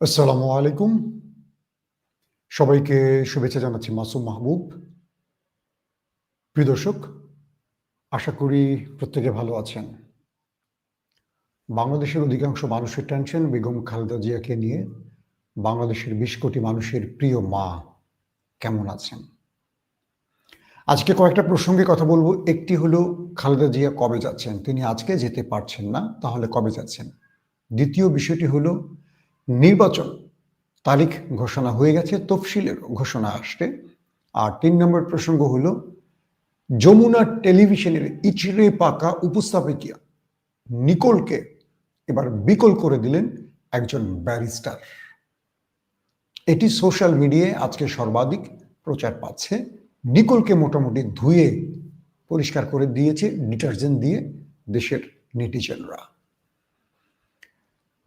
আসসালামু আলাইকুম। সবাইকে শুভেচ্ছা জানাচ্ছি মাসুম মাহবুব। প্রিয় দর্শক, আশা করি প্রত্যেকে ভালো আছেন। বাংলাদেশের অধিকাংশ মানুষের টেনশন বেগম খালেদা জিয়াকে নিয়ে। বাংলাদেশের বিশ কোটি মানুষের প্রিয় মা কেমন আছেন? আজকে কয়েকটা প্রসঙ্গে কথা বলব। একটি হলো, খালেদা জিয়া কবে যাচ্ছেন? তিনি আজকে যেতে পারছেন না, তাহলে কবে যাচ্ছেন? দ্বিতীয় বিষয়টি হলো নির্বাচন তারিখ ঘোষণা হয়ে গেছে, তফসিলের ঘোষণা আসবে আর তিন নম্বর প্রসঙ্গ হলো, যমুনা টেলিভিশনের ইচড়ে পাকা উপস্থাপিকা নিকোলকে এবার বিকল করে দিলেন একজন ব্যারিস্টার। এটি সোশ্যাল মিডিয়ায় আজকে সর্বাধিক প্রচার পাচ্ছে। নিকোলকে মোটামুটি ধুয়ে পরিষ্কার করে দিয়েছে, ডিটারজেন্ট দিয়ে দেশের নেটিজেনরা।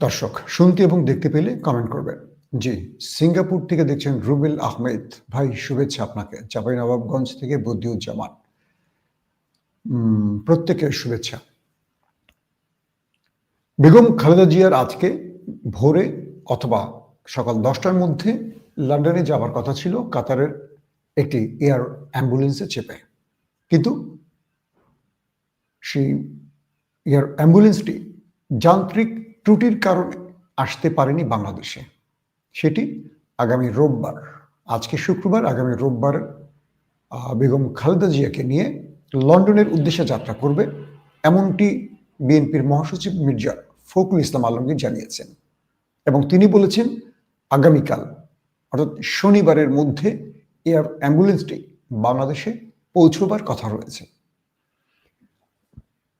দর্শক, শুনতে এবং দেখতে পেলে কমেন্ট করবেন। জি, সিঙ্গাপুর থেকে দেখছেন রুবেল আহমেদ। ভাই, শুভেচ্ছা আপনাকে। নবাবগঞ্জ থেকে বদিউজ্জামান। প্রত্যেকের শুভেচ্ছা। বেগম খালেদা জিয়ার আজকে ভোরে অথবা সকাল দশটার মধ্যে লন্ডনে যাওয়ার কথা ছিল, কাতারের একটি এয়ার অ্যাম্বুলেন্সে চেপে। কিন্তু সেই এয়ার অ্যাম্বুলেন্সটি যান্ত্রিক ত্রুটির কারণে আসতে পারেনি বাংলাদেশে। সেটি আগামী রোববার, আজকে শুক্রবার, আগামী রোববার বেগম খালেদা জিয়াকে নিয়ে লন্ডনের উদ্দেশ্যে যাত্রা করবে এমনটি বিএনপির মহাসচিব মির্জা ফখরুল ইসলাম আলমগীর জানিয়েছেন এবং তিনি বলেছেন, আগামীকাল, অর্থাৎ শনিবারের মধ্যে এয়ার অ্যাম্বুলেন্সটি বাংলাদেশে পৌঁছবার কথা রয়েছে।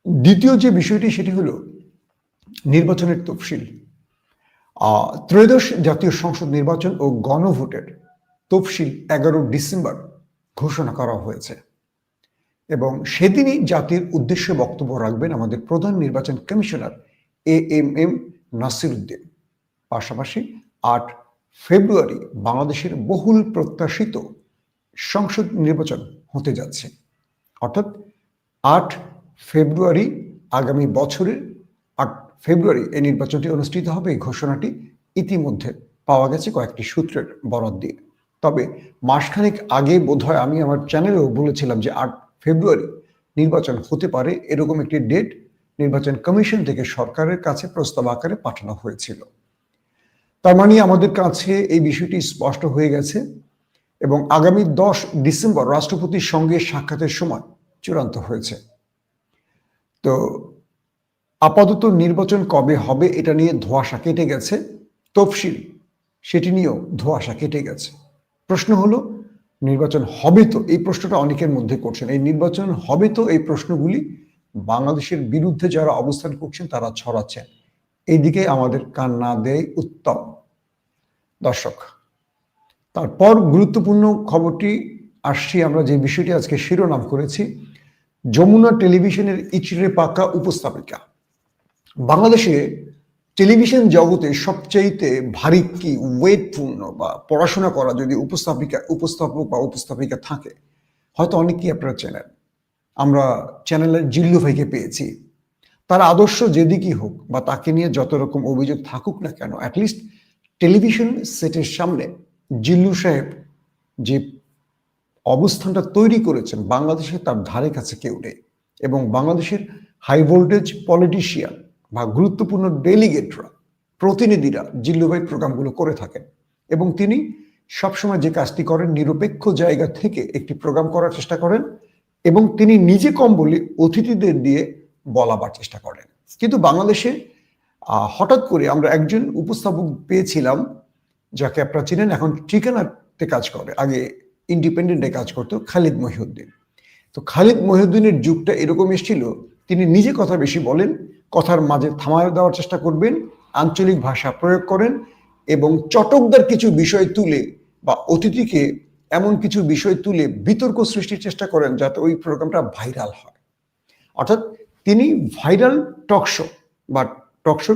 দ্বিতীয় যে বিষয়টি, সেটি হলো নির্বাচনের তফসিল। ত্রয়োদশ জাতীয় সংসদ নির্বাচন ও গণভোটের তফসিল এগারো ডিসেম্বর ঘোষণা করা হয়েছে। এবং সেদিনই জাতির উদ্দেশ্যে বক্তব্য রাখবেন আমাদের প্রধান নির্বাচন commissioner A M M Nasir Uddin. পাশাপাশি আট ফেব্রুয়ারি বাংলাদেশের বহুল প্রত্যাশিত সংসদ নির্বাচন হতে যাচ্ছে। অর্থাৎ আট ফেব্রুয়ারি আগামী বছরের ফেব্রুয়ারি এই নির্বাচনটি অনুষ্ঠিত হবে। এই ঘোষণাটি ইতিমধ্যে পাওয়া গেছে কয়েকটি সূত্রের বরাদ দিয়ে। তবে মাসখানেক আগে বোধহয় আমি আমার চ্যানেলেও বলেছিলাম যে আট ফেব্রুয়ারি নির্বাচন হতে পারে এরকম একটি ডেট নির্বাচন কমিশন থেকে সরকারের কাছে প্রস্তাব আকারে পাঠানো হয়েছিল। তার মানে আমাদের কাছে এই বিষয়টি স্পষ্ট হয়ে গেছে এবং আগামী দশ ডিসেম্বর রাষ্ট্রপতির সঙ্গে সাক্ষাতের সময় চূড়ান্ত হয়েছে। তো আপাতত নির্বাচন কবে হবে এটা নিয়ে ধোয়াশা কেটে গেছে। তফসিল, সেটি নিয়েও ধোয়াশা কেটে গেছে। প্রশ্ন হলো, নির্বাচন হবে তো? এই প্রশ্নটা অনেকের মধ্যে করছেন। এই নির্বাচন হবে তো? এই প্রশ্নগুলি বাংলাদেশের বিরুদ্ধে যারা অবস্থান করছেন, তারা ছড়াচ্ছেন। এইদিকে আমাদের কান না দেয় উত্তম। দর্শক, তারপর গুরুত্বপূর্ণ খবরটি আসছি আমরা যে বিষয়টি আজকে শিরোনাম করেছি। যমুনা টেলিভিশনের ইচড়ে পাকা উপস্থাপিকা। বাংলাদেশে টেলিভিশন জগতে সবচাইতে ভারী কি ওয়েটপূর্ণ বা পড়াশোনা করা যদি উপস্থাপিকা, উপস্থাপক বা উপস্থাপিকা থাকে, হয়তো অনেকেই আপনারা চেনেন। আমরা চ্যানেলের জিল্লু ভাইকে পেয়েছি। তার আদর্শ যেদিকই হোক বা তাকে নিয়ে যত রকম অভিযোগ থাকুক না কেন অ্যাটলিস্ট টেলিভিশন সেটের সামনে জিল্লু সাহেব যে অবস্থানটা তৈরি করেছেন, বাংলাদেশে তার ধারে কাছে কেউ নেই। এবং বাংলাদেশের হাই ভোল্টেজ পলিটিশিয়ান বা গুরুত্বপূর্ণ ডেলিগেটরা, প্রতিনিধিরা জিল্লুভাই প্রোগ্রামগুলো করে থাকেন এবং তিনি সবসময় যে কাজটি করেন নিরপেক্ষ জায়গা থেকে একটি প্রোগ্রাম করার চেষ্টা করেন এবং তিনি নিজে কম বলি অতিথিদের দিয়ে বলাবার চেষ্টা করেন। কিন্তু বাংলাদেশে হঠাৎ করে আমরা একজন উপস্থাপক পেয়েছিলাম যাকে আপনারা চিনেন, এখন ঠিকানাতে কাজ করে, আগে ইন্ডিপেন্ডেন্টে কাজ করতো খালিদ মহিউদ্দিন। তো খালিদ মহিউদ্দিনের যুগটা এরকম এসেছিল তিনি নিজে কথা বেশি বলেন, কথার মাঝে থামায় দেওয়ার চেষ্টা করবেন, আঞ্চলিক ভাষা প্রয়োগ করেন এবং চটকদার কিছু বিষয় তুলে বা অতিথিকে এমন কিছু বিষয় তুলে বিতর্ক সৃষ্টির চেষ্টা করেন যাতে ওই প্রোগ্রামটা ভাইরাল হয়। অর্থাৎ তিনি ভাইরাল টকশো বা টকশো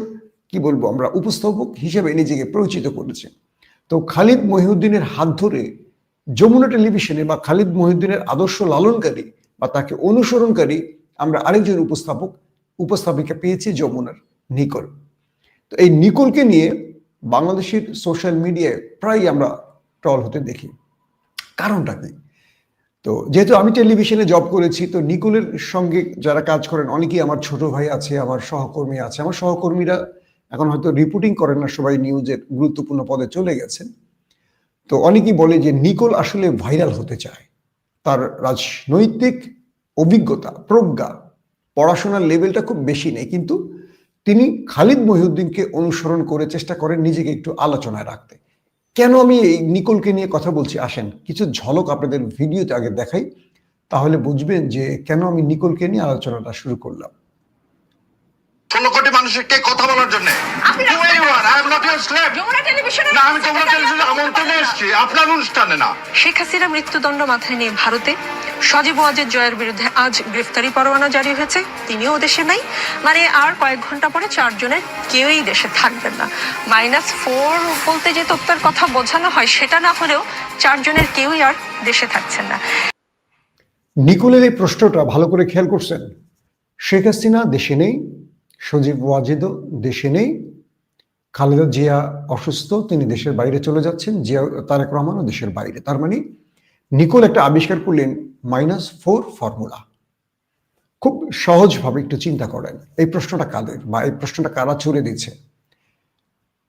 কি বলব আমরা, উপস্থাপক হিসেবে নিজেকে পরিচিত করেছি তো খালিদ মহিউদ্দিনের হাত ধরে যমুনা টেলিভিশনে বা খালিদ মহিউদ্দিনের আদর্শ লালনকারী বা তাকে অনুসরণকারী আমরা আরেকজন উপস্থাপক, উপস্থাপিকা পেয়েছি যমুনার নিকল। তো এই নিকলকে নিয়ে বাংলাদেশের সোশ্যাল মিডিয়ায় প্রায় আমরা ট্রল হতে দেখি। কারণটা কি? তো যেহেতু আমি টেলিভিশনে জব করেছি, তো নিকোলের সঙ্গে যারা কাজ করেন, অনেকেই আমার ছোট ভাই আছে, আমার সহকর্মী আছে। আমার সহকর্মীরা এখন হয়তো রিপোর্টিং করেন না, সবাই নিউজের গুরুত্বপূর্ণ পদে চলে গেছেন। তো অনেকেই বলে যে নিকোল আসলে ভাইরাল হতে চায়। তার রাজনৈতিক অভিজ্ঞতা, প্রজ্ঞা, পড়াশোনার লেভেলটা খুব বেশি নেই, কিন্তু তিনি খালিদ মহিউদ্দিনকে অনুসরণ করে চেষ্টা করেন নিজেকে একটু আলোচনায় রাখতে। কেন আমি এই নিকোলকে নিয়ে কথা বলছি? আসেন, কিছু ঝলক আপনাদের ভিডিওতে আগে দেখাই, তাহলে বুঝবেন যে কেন আমি নিকোলকে নিয়ে আলোচনাটা শুরু করলাম। ষোলো কোটি মানুষের কে কথা বলার জন্য? আপনার অনুষ্ঠানে না। শেখ হাসিনা মৃত্যুদণ্ড মাথায় নিয়ে ভারতে সজীব ওয়াজেদ জয়ের বিরুদ্ধে আজ গ্রেফতারি পরোয়ানা জারি হয়েছে। তিনিও দেশে নাই। মানে আর কয়েক ঘণ্টা পরে চারজনের কেউই দেশে থাকবেন না। মাইনাস ফোর বলতে যে তত্ত্বের কথা বোঝানো হয় সেটা না হলেও চারজনের কেউই আর দেশে থাকছেন না। নিকোলের এই প্রশ্নটা ভালো করে খেয়াল করছেন। শেখ হাসিনা দেশে নেই সজীব ওয়াজেদও দেশে নেই। খালেদা জিয়া অসুস্থ, তিনি দেশের বাইরে চলে যাচ্ছেন। জিয়া, তারেক রহমানও দেশের বাইরে। তার মানে নিকোল একটা আবিষ্কার করলেন মাইনাস ফোর ফর্মুলা। খুব সহজভাবে একটু চিন্তা করেন, এই প্রশ্নটা কাদের বা এই প্রশ্নটা কারা ছুড়ে দিচ্ছে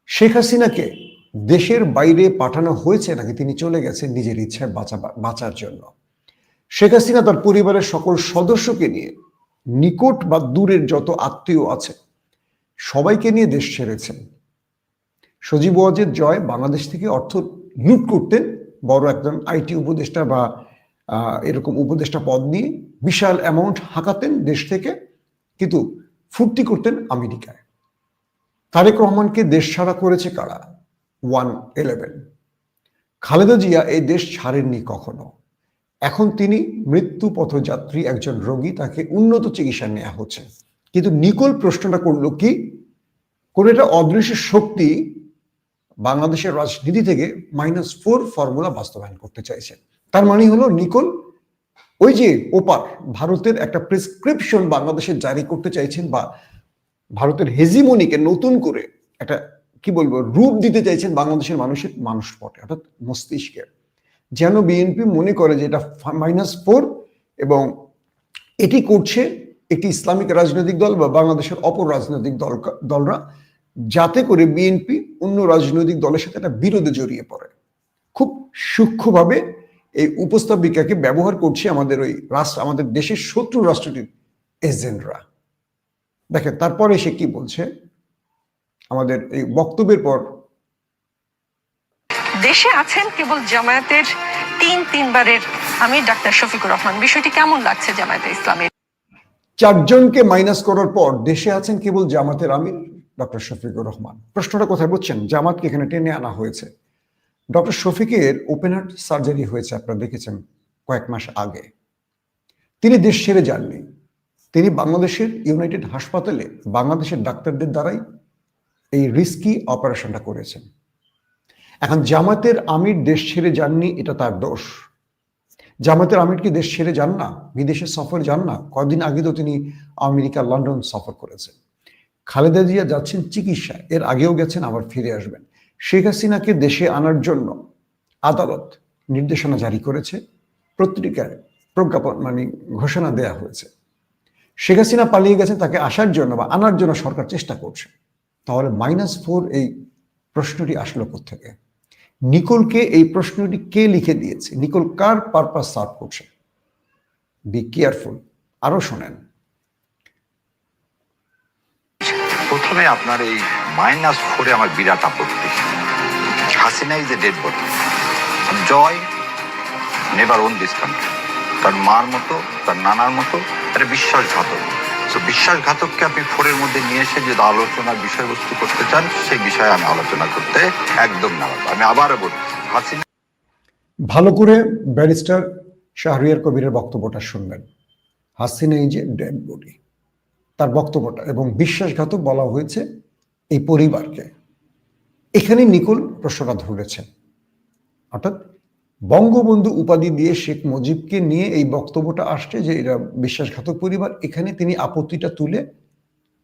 শেখ হাসিনাকে দেশের বাইরে পাঠানো হয়েছে নাকি তিনি চলে গেছেন নিজের ইচ্ছায় বাঁচা, বাঁচার জন্য? শেখ হাসিনা তার পরিবারের সকল সদস্যকে নিয়ে নিকট বা দূরের যত আত্মীয় আছে, সবাইকে নিয়ে দেশ ছেড়েছেন। সজীব ওয়াজেদ জয় বাংলাদেশ থেকে অর্থ লুট করতেন বড় একজন আইটি উপদেষ্টা বা এরকম উপদেষ্টা পদ নিয়ে বিশাল অ্যামাউন্ট হাঁকাতেন দেশ থেকে, কিন্তু ফুর্তি করতেন আমেরিকায়। তারেক রহমানকে দেশ ছাড়া করেছে কারা? One eleven. খালেদা জিয়া এই দেশ ছাড়েননি কখনো। এখন তিনি মৃত্যু পথযাত্রী একজন রোগী, তাকে উন্নত চিকিৎসা নেওয়া হচ্ছে। কিন্তু নিকোল প্রশ্নটা করল কি? কোন একটা অদৃশ্য শক্তি বাংলাদেশের রাজনীতি থেকে মাইনাস ফোর ফর্মুলা বাস্তবায়ন করতে চাইছে। তার মানে হলো নিকোল ওই যে ওপার, ভারতের একটা প্রেসক্রিপশন বাংলাদেশে জারি করতে চাইছেন বা ভারতের হেজিমনিকে নতুন করে একটা, কি বলব, রূপ দিতে চাইছেন বাংলাদেশের মানুষের মানুষ পটে অর্থাৎ মস্তিষ্কে যেন বিএনপি মনে করে যে এটা মাইনাস ফোর এবং এটি করছে একটি ইসলামিক রাজনৈতিক দল বা বাংলাদেশের অপর রাজনৈতিক দল দলরা যাতে করে বিএনপি অন্য রাজনৈতিক দলের সাথে একটা বিরোধে জড়িয়ে পড়ে। খুব সূক্ষ্মভাবে এই উপস্থাপিকাকে ব্যবহার করছে আমাদের ওই রাষ্ট্র আমাদের দেশের শত্রু রাষ্ট্রটির এজেন্টরা। দেখেন, তারপরে সে কি বলছে? আমাদের এই বক্তব্যের পর দেশে আছেন কেবল জামায়াতের তিন তিনবারের আমি ডাক্তার শফিকুর রহমান। বিষয়টি কেমন লাগছে জামায়াতে ইসলামের? চারজনকে মাইনাস করার পর দেশে আছেন কেবল জামাতের আমির ডক্টর শফিকুর রহমান। প্রশ্নটা কোথায় বুঝছেন? জামাতকে এখানে টেনে আনা হয়েছে। ডক্টর শফিকের ওপেন হার্ট সার্জারি হয়েছে, আপনারা দেখেছেন কয়েক মাস আগে। তিনি দেশ ছেড়ে যাননি। তিনি বাংলাদেশের ইউনাইটেড হাসপাতালে বাংলাদেশের ডাক্তারদের দ্বারাই এই রিস্কি অপারেশনটা করেছেন। এখন জামাতের আমির দেশ ছেড়ে যাননি, এটা তার দোষ। জামাতের আমির কি দেশ ছেড়ে যান না? বিদেশে সফর যান না? কদিন আগে তো তিনি আমেরিকা, লন্ডন সফর করেছেন। খালেদা জিয়া যাচ্ছেন চিকিৎসা এর আগেও গেছেন, আবার ফিরে আসবেন। শেখ হাসিনাকে দেশে আনার জন্য আদালত নির্দেশনা জারি করেছে, পত্রিকায় প্রজ্ঞাপন মানে ঘোষণা দেয়া হয়েছে। শেখ হাসিনা পালিয়ে গেছেন, তাকে আসার জন্য বা আনার জন্য সরকার চেষ্টা করছে। তাহলে মাইনাস ফোর এই প্রশ্নটি আসলো থেকে নিকোলকে এই প্রশ্নটি কে লিখে দিয়েছে? নিকোল কার পারপাস সার্ভ করছে? বি কেয়ারফুল, আরও শোনেন। প্রথমে আপনার এই মাইনাস ফোরে আমার বিরাট আপত্তি। Hasina is a dead body Joy never own this country তার মার মতো, তার নানার মতো একটা বিশ্বাসঘাতক। তো বিশ্বাসঘাতককে আপনি ফোরের মধ্যে নিয়ে এসে যদি আলোচনার বিষয়বস্তু করতে চান, সেই বিষয়ে আমি আলোচনা করতে একদম নারাজ। আমি আবারও বলছি, হাসিনা ভালো করে ব্যারিস্টার শাহরিয়ার কবিরের বক্তব্যটা শুনবেন। হাসিনা এই যে ডেড বডি, তার বক্তব্যটা এবং বিশ্বাসঘাতক বলা হয়েছে এই পরিবারকে। এখানে নিকুল প্রশ্নটা ধরেছেন। অর্থাৎ বঙ্গবন্ধু উপাধি দিয়ে শেখ মুজিবকে নিয়ে এই বক্তব্যটা আসছে যে এরা বিশ্বাসঘাতক পরিবার। এখানে তিনি আপত্তিটা তুলে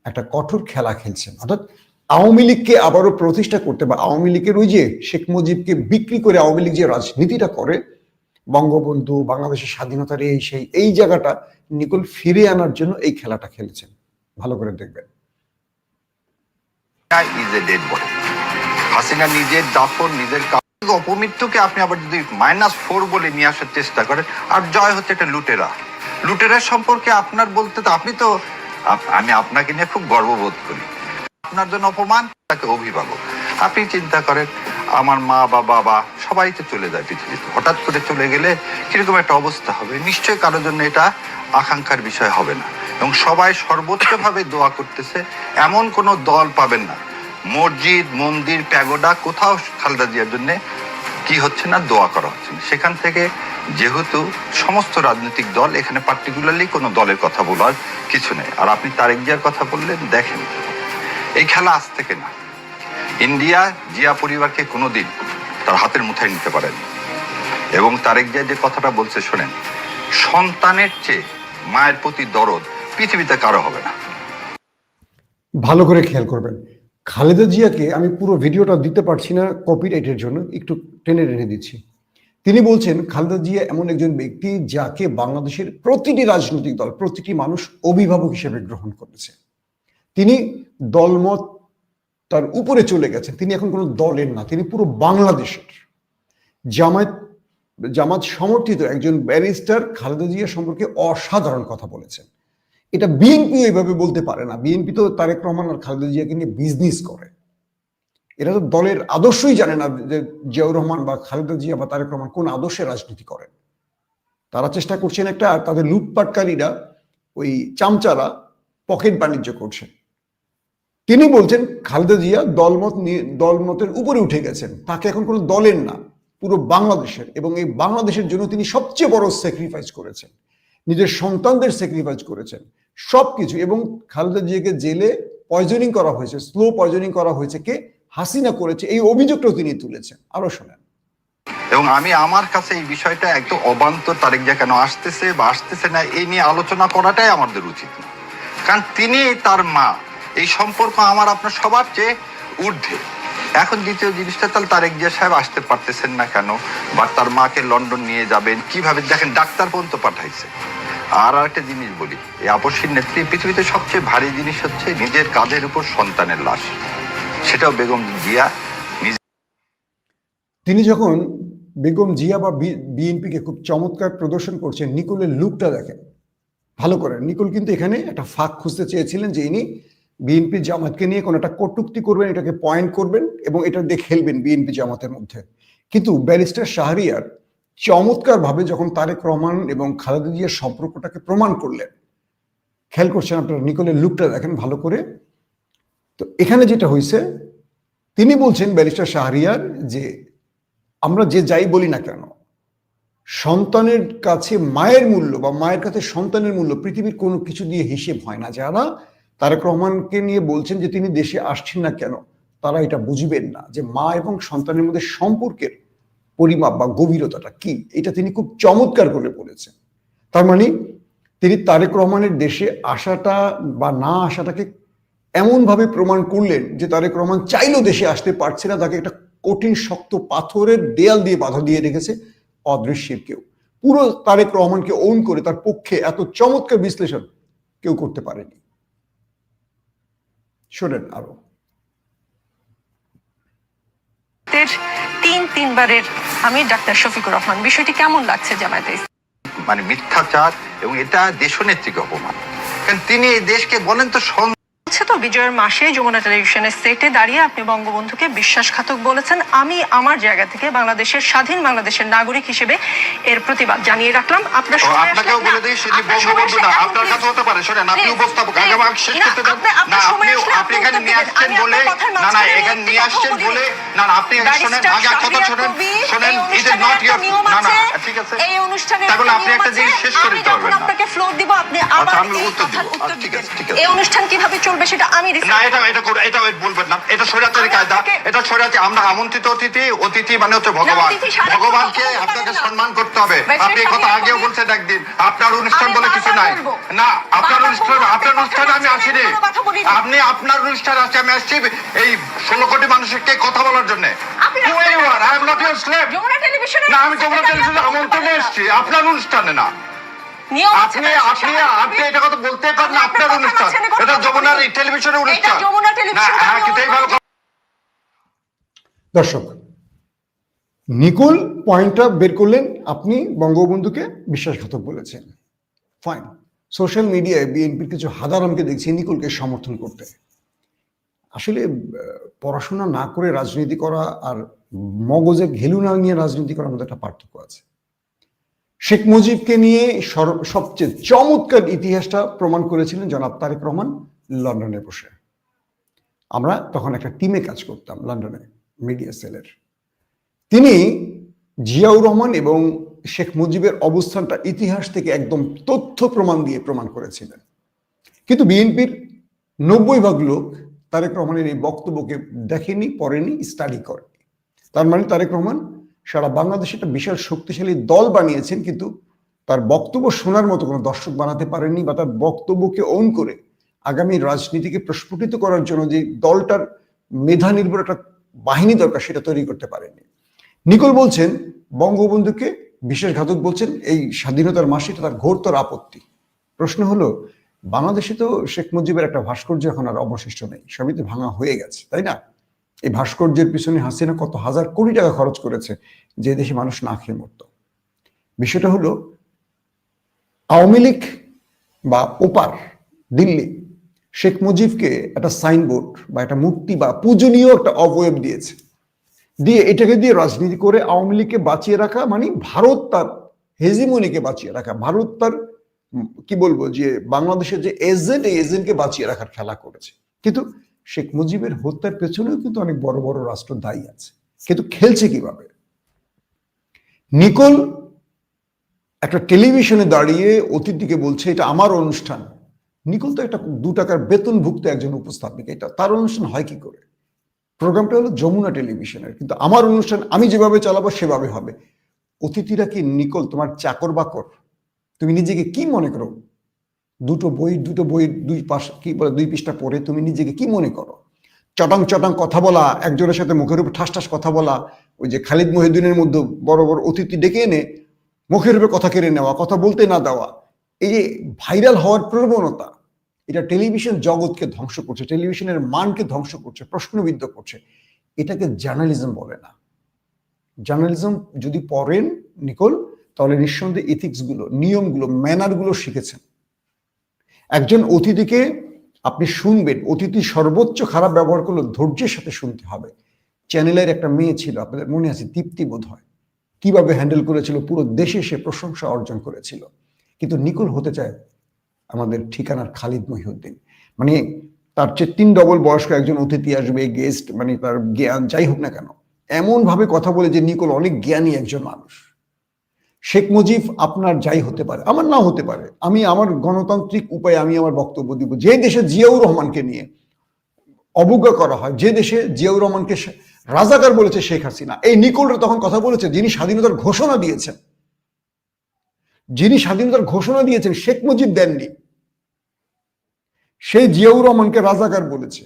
একটা কঠোর খেলা খেলছেন। অর্থাৎ আওয়ামী লীগকে আবারও প্রতিষ্ঠা করতে বা আওয়ামী লীগের ওই যে শেখ মুজিবকে বিক্রি করে আওয়ামী লীগ যে রাজনীতিটা করে, বঙ্গবন্ধু, বাংলাদেশের স্বাধীনতার এই সেই, এই জায়গাটা নিকোল ফিরে আনার জন্য এই খেলাটা খেলেছেন। ভালো করে দেখবেন। হাসিনা নিজের দাপন, নিজের অপমৃত্যুকে আপনি আবার যদি মাইনাস ফোর বলে নিয়ে আসার চেষ্টা করেন, আর জয় হচ্ছে একটা লুটেরা। লুটেরা সম্পর্কে আপনার বলতে তো আপনি তো আমি আপনাকে নিয়ে খুব গর্ববোধ করি। আপনার জন্য অপমান, তাকে অভিভাবক। আপনি চিন্তা করেন, আমার মা বা বাবা সবাই তো চলে যায় পৃথিবীতে। হঠাৎ করে চলে গেলে কীরকম একটা অবস্থা হবে? নিশ্চয়ই কারোর জন্য এটা আকাঙ্ক্ষার বিষয় হবে না। এবং সবাই সর্বোচ্চভাবে দোয়া করতেছে, এমন কোনো দল পাবেন না। মসজিদ, মন্দির, প্যাগোডা, কোথাও খালেদা জিয়ার জন্য কি হচ্ছে না, দোয়া করা হচ্ছে সেখান থেকে যেহেতু সমস্ত রাজনৈতিক দল, এখানে পার্টিকুলারলি কোনো দলের কথা বলার কিছু নেই। আর আপনি তারেক জিয়ার কথা বললেন, দেখেন। এই খেলা আজ থেকে না। ইন্ডিয়া জিয়া পরিবারকে কোনোদিন তার হাতের মুঠায় নিতে পারেনি। এবং তারেক জিয়া যে কথাটা বলছে, শোনেন, সন্তানের চেয়ে মায়ের প্রতি দরদ পৃথিবীতে কারও হবে না। ভালো করে খেয়াল করবেন। খালেদা জিয়াকে আমি পুরো ভিডিওটা দিতে পারছি না কপিরাইটের জন্য, একটু টেনে টেনে দিচ্ছি। তিনি বলছেন, খালেদা জিয়া এমন একজন ব্যক্তি যাকে বাংলাদেশের প্রতিটি রাজনৈতিক দল, প্রতিটি মানুষ অভিভাবক হিসেবে গ্রহণ করেছে। তিনি দলমত তার উপরে চলে গেছেন। তিনি এখন কোনো দলের না, তিনি পুরো বাংলাদেশের। জামায়াত, জামাত সমর্থিত একজন ব্যারিস্টার খালেদা জিয়া সম্পর্কে অসাধারণ কথা বলেছেন। এটা বিএনপি এইভাবে বলতে পারে না। বিএনপি তো তারেক রহমান আর খালেদা জিয়াকে নিয়ে বিজনেস করে। এরা তো দলের আদর্শই জানে না যে জিয়াউর রহমান বা খালেদা জিয়া বা তারেক রহমান কোন আদর্শে রাজনীতি করেন। তারা চেষ্টা করছেন একটা আর তাদের লুটপাটকারীরা, ওই চামচারা পকেট বাণিজ্য করছে তিনি বলছেন, খালেদা জিয়া দলমত দলমতের উপরে উঠে গেছেন। তাকে এখন কোনো দলের না, পুরো বাংলাদেশের। এবং এই বাংলাদেশের জন্য তিনি সবচেয়ে বড় স্যাক্রিফাইস করেছেন। নিজের সন্তানদের স্যাক্রিফাইস করেছেন। সবকিছু, এবং খালেদা জিয়াকে জেলে পয়জনিং করা হয়েছে স্লো পয়জনিং করা হয়েছে, কে হাসিনা করেছে, এই অভিযোগটাও তিনি তুলেছেন। আরও শোনেন। এবং আমি আমার কাছে এই বিষয়টা একদম অবান্তর, তারেক জিয়া কেন আসতেছে বা আসতেছে না, এই নিয়ে আলোচনা করাটাই আমাদের উচিত না। কারণ তিনি তার মা, এই সম্পর্ক আমার আপনার সবার চেয়ে ঊর্ধ্বে। এখন দ্বিতীয় জিনিসটা, তাহলে তারেক জিয়া সাহেব আসতে পারতেছেন না কেন? বা তার মাকে লন্ডন নিয়ে যাবেন, কীভাবে? দেখেন, ডাক্তার পর্যন্ত পাঠাইছে। আর একটা জিনিস বলি, এই আপসীর নেত্রী পৃথিবীতে সবচেয়ে ভারী জিনিস হচ্ছে নিজের কাঁধের উপর সন্তানের লাশ। সেটাও বেগম জিয়া তিনি যখন বেগম জিয়া বা বিএনপিকে খুব চমৎকার প্রদর্শন করছেন, নিকোলের লুকটা দেখেন। ভালো করে নিকোল কিন্তু এখানে একটা ফাঁক খুঁজতে চেয়েছিলেন যে ইনি বিএনপি জামাতকে নিয়ে কোনো একটা কটুক্তি করবেন, এটাকে পয়েন্ট করবেন এবং এটা দিয়ে খেলবেন বিএনপি জামাতের মধ্যে। কিন্তু ব্যারিস্টার শাহরিয়ার চমৎকার ভাবে যখন তারেক রহমান এবং খালেদা জিয়ার সম্পর্কটাকে প্রমাণ করলেন, খেয়াল করছেন আপনারা, নিকোলের লুকটা দেখেন ভালো করে। তো এখানে যেটা হয়েছে, তিনি বলছেন ব্যারিস্টার শাহরিয়ার যে আমরা যে যাই বলি না কেন, সন্তানের কাছে মায়ের মূল্য বা মায়ের কাছে সন্তানের মূল্য পৃথিবীর কোনো কিছু দিয়ে হিসেব হয় না। যারা তারেক রহমানকে নিয়ে বলছেন যে তিনি দেশে আসছেন না কেন, তারা এটা বুঝবেন না যে মা এবং সন্তানের মধ্যে সম্পর্কের পরিমাপ বা গভীরতাটা কি? এটা তিনি খুব চমৎকার করে বলেছেন। তার মানে তিনি তারেক রহমানের দেশে আসাটা বা না আসাটাকে এমনভাবে প্রমাণ করলেন যে তারেক রহমান চাইলেও দেশে আসতে পারছে না, তাকে একটা কঠিন, শক্ত পাথরের দেয়াল দিয়ে বাধা দিয়ে রেখেছে অদৃশ্যের কেউ পুরো তারেক রহমানকে ওন করে তার পক্ষে এত চমৎকার বিশ্লেষণ কেউ করতে পারেনি। শোনেন আরও। তিন তিনবারের আমি ডাক্তার শফিকুর রহমান বিষয়টি কেমন লাগছে জামায়াতে? মানে মিথ্যাচার এবং এটা দেশনেত্রীকে অপমান কারণ তিনি এই দেশকে বলেন তো বলছে তো বিজয়ের মাসে যমুনা টেলিভিশনের সেটে দাঁড়িয়ে আপনি বঙ্গবন্ধুকে বিশ্বাসঘাতক বলেছেন। আমি আমার জায়গা থেকে বাংলাদেশের স্বাধীন বাংলাদেশের নাগরিক হিসেবে এর প্রতিবাদ জানিয়ে রাখলাম। আপনার আপনাকেও বলে দিই সেটি বঙ্গবন্ধু না আপনার হতে পারে শোনেন আপনি উপস্থাপক আগে আমাকে শেষ করতে দেন। না আপনি আপনি এখানে নিয়ে আসছেন বলে না না এখানে নিয়ে আসছেন বলে। না না আপনি শোনেন আগে কথা শোনেন শোনেন ইজ নট নিয়ম না না ঠিক আছে। এই অনুষ্ঠানের তাহলে আপনি একটা জিনিস শেষ করে দিতে পারবেন আপনাকে ফ্লোর দিব আপনি আবার আচ্ছা, এই কথার উত্তর দিবেন। এই অনুষ্ঠান কীভাবে চলবে সেটা আমি না এটা এটা করে- এটা বলবেন না এটা স্বৈরাচারী কায়দা। এটা স্বৈরাচারী আমরা আমন্ত্রিত অতিথি অতিথি মানে হচ্ছে ভগবান। ভগবানকে আপনাকে সম্মান করতে হবে। আপনি এই কথা আগেও বলছেন একদিন। আপনার অনুষ্ঠান বলে কিছু নাই। না আপনার অনুষ্ঠান আপনার আপনি অনুষ্ঠানে আমি আসিনি। আপনি আপনার অনুষ্ঠানে আসছি আমি আসছি। এই ষোলো কোটি মানুষকে কথা বলার জন্য। টেলিভিশনে না আমি যমুনা টেলিভিশনে আমন্ত্রণে এসেছি। আপনার অনুষ্ঠানে না। আছে আপনি আপনি আপনি এটা কথা বলতে পারেন আপনার অনুষ্ঠান। এটা যমুনার টেলিভিশনের অনুষ্ঠান। যমুনা না টেলিভিশনে হ্যাঁ কিন্তু এইভাবে দর্শক নিকুল পয়েন্টটা বের করলেন আপনি বঙ্গবন্ধুকে বিশ্বাসঘাতক বলেছেন। ফাইন সোশ্যাল মিডিয়ায় বিএনপির কিছু হাদারামকে দেখছি নিকুলকে সমর্থন করতে। আসলে পড়াশোনা না করে রাজনীতি করা আর মগজে ঘেলু না নিয়ে রাজনীতি করার মধ্যে একটা পার্থক্য আছে। শেখ মুজিবকে নিয়ে সবচেয়ে চমৎকার ইতিহাসটা প্রমাণ করেছিলেন জনাব তারেক রহমান লন্ডনে বসে। আমরা তখন একটা টিমে কাজ করতাম লন্ডনে মিডিয়া সেলের তিনি জিয়াউর রহমান এবং শেখ মুজিবের অবস্থানটা ইতিহাস থেকে একদম তথ্য প্রমাণ দিয়ে প্রমাণ করেছিলেন। কিন্তু বিএনপির নব্বই ভাগ লোক তারেক রহমানের এই বক্তব্যকে দেখেনি, পড়েনি স্টাডি করেনি। তার মানে তারেক রহমান সারা বাংলাদেশে একটা বিশাল শক্তিশালী দল বানিয়েছেন, কিন্তু তার বক্তব্য শোনার মতো কোনো দর্শক বানাতে পারেননি বা তার বক্তব্যকে অন করে আগামী রাজনীতিকে প্রস্ফুটিত করার জন্য যে দলটার মেধা নির্ভর একটা বাহিনী দরকার, সেটা তৈরি করতে পারেনি নিকোল বলছেন, বঙ্গবন্ধুকে বিশেষ ঘাতক বলছেন, এই স্বাধীনতার মাসে তার ঘোরতর আপত্তি। প্রশ্ন হলো, বাংলাদেশে তো শেখ মুজিবের একটা ভাস্কর্য এখন আর অবশিষ্ট নেই, সবই তো ভাঙা হয়ে গেছে, তাই না? এই ভাস্কর্যের পিছনে হাসিনা কত হাজার কোটি টাকা খরচ করেছে যে দেশে মানুষ না খেয়ে মরত। বিষয়টা হলো, আওয়ামী লীগ বা ওপার, দিল্লি, শেখ মুজিবকে একটা সাইনবোর্ড বা একটা মূর্তি বা পূজনীয় একটা অবয়ব দিয়েছে। দিয়ে এটাকে দিয়ে রাজনীতি করে আওয়ামী লীগকে বাঁচিয়ে রাখা মানে ভারত তার হেজিমনিকে বাঁচিয়ে রাখা। ভারত তার কি বলব যে বাংলাদেশের যে এজেন্ট, এই এজেন্টকে বাঁচিয়ে রাখার খেলা করেছে। কিন্তু শেখ মুজিবের হত্যার পেছনেও কিন্তু অনেক বড় বড় রাষ্ট্র দায়ী আছে। কিন্তু খেলছে কীভাবে? নিকোল একটা টেলিভিশনে দাঁড়িয়ে অতিথিকে বলছে, এটা আমার অনুষ্ঠান। নিকোল তো একটা দু টাকার বেতনভুক্ত একজন উপস্থাপিকা, এটা তার অনুষ্ঠান হয় কি করে? প্রোগ্রামটা হলো যমুনা টেলিভিশনের, কিন্তু আমার অনুষ্ঠান আমি যেভাবে চালাবো সেভাবে হবে। অতিথিরা কি, নিকোল, তোমার চাকর বাকর? তুমি নিজেকে কি মনে করো? দুটো বই দুটো বই, দুই পাশ, কি বলে, দুই পৃষ্ঠা পড়ে তুমি নিজেকে কি মনে করো? চটাং চটাং কথা বলা, একজনের সাথে মুখের উপর ঠাস ঠাস কথা বলা, ওই যে খালিদ মহিউদ্দিনের মধ্যে বড় বড় অতিথি ডেকে এনে মুখের উপর কথা কেড়ে নেওয়া, কথা বলতে না দেওয়া, এই যে ভাইরাল হওয়ার প্রবণতা, এটা টেলিভিশন জগৎকে ধ্বংস করছে, টেলিভিশনের মানকে ধ্বংস করছে, প্রশ্নবিদ্ধ করছে, এটাকে জার্নালিজম বলে না। জার্নালিজম যদি পড়েন নিকোল, তাহলে নিঃসন্দেহে ইথিক্সগুলো, নিয়মগুলো ম্যানারগুলো শিখেছেন। একজন অতিথিকে আপনি শুনবেন, অতিথি সর্বোচ্চ খারাপ ব্যবহার করলে ধৈর্যের সাথে শুনতে হবে। চ্যানেলের একটা মেয়ে ছিল, আপনাদের মনে আছে, তৃপ্তি বোধ হয়। কীভাবে হ্যান্ডেল করেছিল, পুরো দেশে সে প্রশংসা অর্জন করেছিল। কিন্তু নিকুল হতে চায় আমাদের ঠিকানার খালিদ মহিউদ্দিন। মানে তার চেয়ে তিন ডবল বয়স্ক একজন অতিথি আসবে গেস্ট মানে তার জ্ঞান, যাই হোক না কেন এমন ভাবে কথা বলে যে নিকোল অনেক জ্ঞানী একজন মানুষ। শেখ মুজিব আপনার যাই হতে পারে, আমার নাও হতে পারে। আমি আমার গণতান্ত্রিক উপায়ে আমি আমার বক্তব্য দিব। যে দেশে জিয়াউর রহমানকে নিয়ে অবজ্ঞা করা হয়, যে দেশে জিয়াউর রহমানকে রাজাকার বলেছে শেখ হাসিনা, এই নিকোলরা তখন কথা বলেছে, যিনি স্বাধীনতার ঘোষণা দিয়েছেন। যিনি স্বাধীনতার ঘোষণা দিয়েছেন, শেখ মুজিব দেননি। সেই জিয়াউর রহমানকে রাজাকার বলেছে।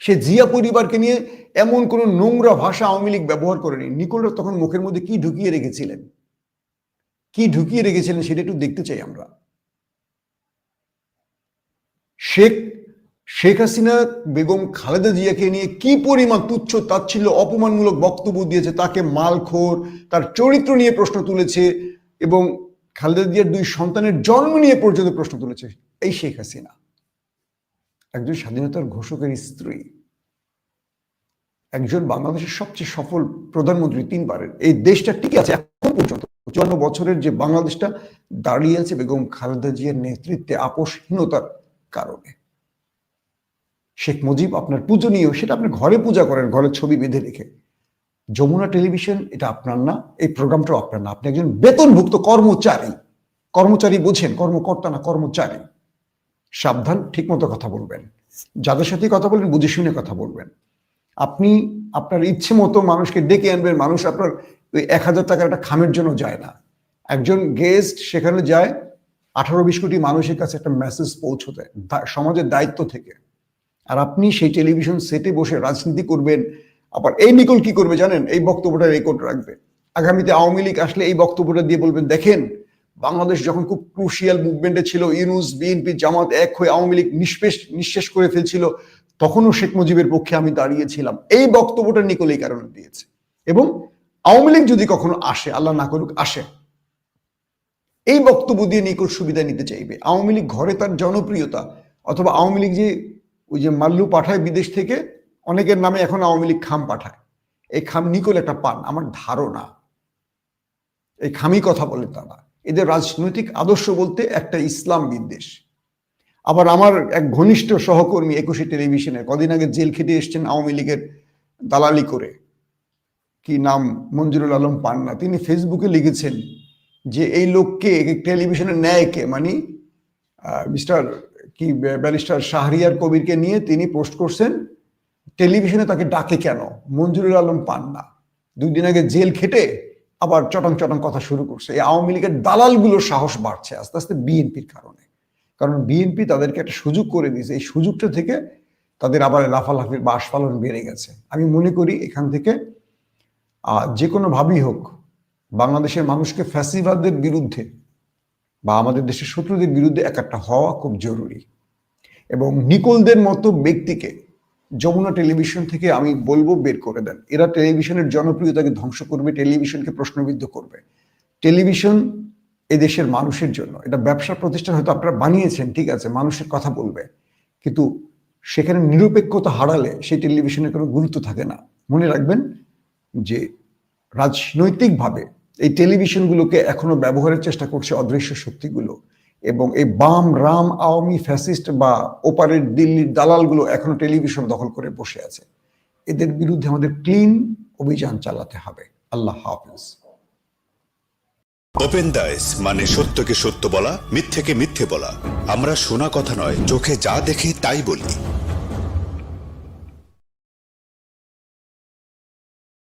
সে জিয়া পরিবারকে নিয়ে এমন কোন নোংরা ভাষা আওয়ামী লীগ ব্যবহার করেনি। নিকোলরা তখন মুখের মধ্যে কি ঢুকিয়ে রেখেছিলেন? কি ঢুকিয়ে রেখেছিলেন সেটা একটু দেখতে চাই আমরা। শেখ শেখ হাসিনা, বেগম খালেদা জিয়াকে নিয়ে কি পরিমাণ তুচ্ছ তাচ্ছিল্য, অপমানমূলক বক্তব্য দিয়েছে, তাকে মালখোর, তার চরিত্র নিয়ে প্রশ্ন তুলেছে এবং খালেদা জিয়ার দুই সন্তানের জন্ম নিয়ে পর্যন্ত প্রশ্ন তুলেছে, এই শেখ হাসিনা। একজন স্বাধীনতার ঘোষকের স্ত্রী, একজন বাংলাদেশের সবচেয়ে সফল প্রধানমন্ত্রী তিনবারের, এই দেশটা টিকে আছে চুয়ান্ন বছরের যে বাংলাদেশটা দাঁড়িয়ে আছে বেগম খালেদা জিয়ার নেতৃত্বে আপোষহীনতার কারণে। শেখ মুজিব আপনার পূজনীয়, সেটা আপনি ঘরে পূজা করেন, ঘরের ছবি বেঁধে রেখে। যমুনা টেলিভিশন, এটা আপনার না, এই প্রোগ্রামটাও আপনার না। আপনি একজন বেতনভুক্ত কর্মচারী কর্মচারী বোঝেন, কর্মকর্তা না, কর্মচারী। সাবধান, ঠিকমতো কথা বলবেন। যাদের সাথে কথা বলবেন, বুঝে শুনে কথা বলবেন। আপনি আপনার ইচ্ছে মতো মানুষকে ডেকে আনবেন, মানুষ আপনার এক হাজার টাকার একটা খামের জন্য যায় না। একজন গেস্ট সেখানে যায়, আঠারো বিশ কোটি মানুষের কাছে একটা মেসেজ পৌঁছতে সমাজের দায়িত্ব থেকে। আর আপনি সেই টেলিভিশন সেটে বসে রাজনীতি করবেন, আবার এই নিকল কি করবে জানেন? এই বক্তব্যটা রেকর্ড রাখবে। আগামীতে আওয়ামী লীগ আসলে এই বক্তব্যটা দিয়ে বলবেন, দেখেন, বাংলাদেশ যখন খুব ক্রুশিয়াল মুভমেন্টে ছিল, ইউনুস বিএনপি জামাত এক হয়ে আওয়ামী লীগ নিষ্পেষ, নিঃশেষ করে ফেলছিল, তখনও শেখ মুজিবের পক্ষে আমি দাঁড়িয়েছিলাম এই বক্তব্যটা নিকল এই কারণে দিয়েছে। এবং আওয়ামী লীগ যদি কখনো আসে, আল্লাহ না করুক, আসে। এই বক্তব্য দিয়ে নিকট সুবিধা নিতে চাইবে। আওয়ামী লীগ ঘরে তার জনপ্রিয়তা, অথবা আওয়ামী লীগ যে ওই যে মাল্লু পাঠায় বিদেশ থেকে, অনেকের নামে এখন আওয়ামী লীগ খাম পাঠায়। এই খাম নিকল একটা পান, আমার ধারণা। এই খামি কথা বলে তারা। এদের রাজনৈতিক আদর্শ বলতে একটা ইসলাম বিদ্বেষ। আবার আমার এক ঘনিষ্ঠ সহকর্মী একুশে টেলিভিশনে কদিন আগে জেল খেটে এসছেন আওয়ামী লীগের দালালি করে। কি নাম? মঞ্জুরুল আলম পান্না। তিনি ফেসবুকে লিখেছেন যে, এই লোককে টেলিভিশনে নেয় কে? মানে মিস্টার কি, ব্যারিস্টার শাহরিয়ার কবিরকে নিয়ে তিনি পোস্ট করছেন, টেলিভিশনে তাকে ডাকে কেন? মঞ্জুরুল আলম পান্না। দুই দিন আগে জেল খেটে আবার চটং চটং কথা শুরু করছে। এই আওয়ামী লীগের দালালগুলোর সাহস বাড়ছে আস্তে আস্তে বিএনপির কারণে। কারণ বিএনপি তাদেরকে একটা সুযোগ করে দিয়েছে। এই সুযোগটা থেকে তাদের আবার লাফালাফির বা আস্ফালন বেড়ে গেছে। আমি মনে করি এখান থেকে যে কোনো ভাবেই হোক, বাংলাদেশের মানুষকে ফ্যাসিবাদের বিরুদ্ধে বা আমাদের দেশের শত্রুদের বিরুদ্ধে একটা হওয়া খুব জরুরি। এবং নিকোলদের মতো ব্যক্তিকে যমুনা টেলিভিশন থেকে আমি বলব বের করে দেন। এরা টেলিভিশনের জনপ্রিয়তাকে ধ্বংস করবে, টেলিভিশনকে প্রশ্নবিদ্ধ করবে। টেলিভিশন এদেশের মানুষের জন্য, এটা ব্যবসা প্রতিষ্ঠান হয়তো আপনারা বানিয়েছেন, ঠিক আছে, মানুষের কথা বলবে। কিন্তু সেখানে নিরপেক্ষতা হারালে সেই টেলিভিশনের কোনো গুরুত্ব থাকে না। মনে রাখবেন যে রাজনৈতিকভাবে এই টেলিভিশনগুলোকে এখনও ব্যবহারের চেষ্টা করছে অদৃশ্য শক্তিগুলো এবং এই বাম, রাম, আওয়ামী, ফ্যাসিস্ট বা ওপারের দিল্লির দালালগুলো এখনও টেলিভিশন দখল করে বসে আছে। এদের বিরুদ্ধে আমাদের ক্লিন অভিযান চালাতে হবে। আল্লাহ হাফিজ। ওপেন দাইস মানে সত্যকে সত্য বলা, মিথ্যেকে মিথ্যে বলা। আমরা শোনা কথা নয়, চোখে যা দেখি তাই বলি।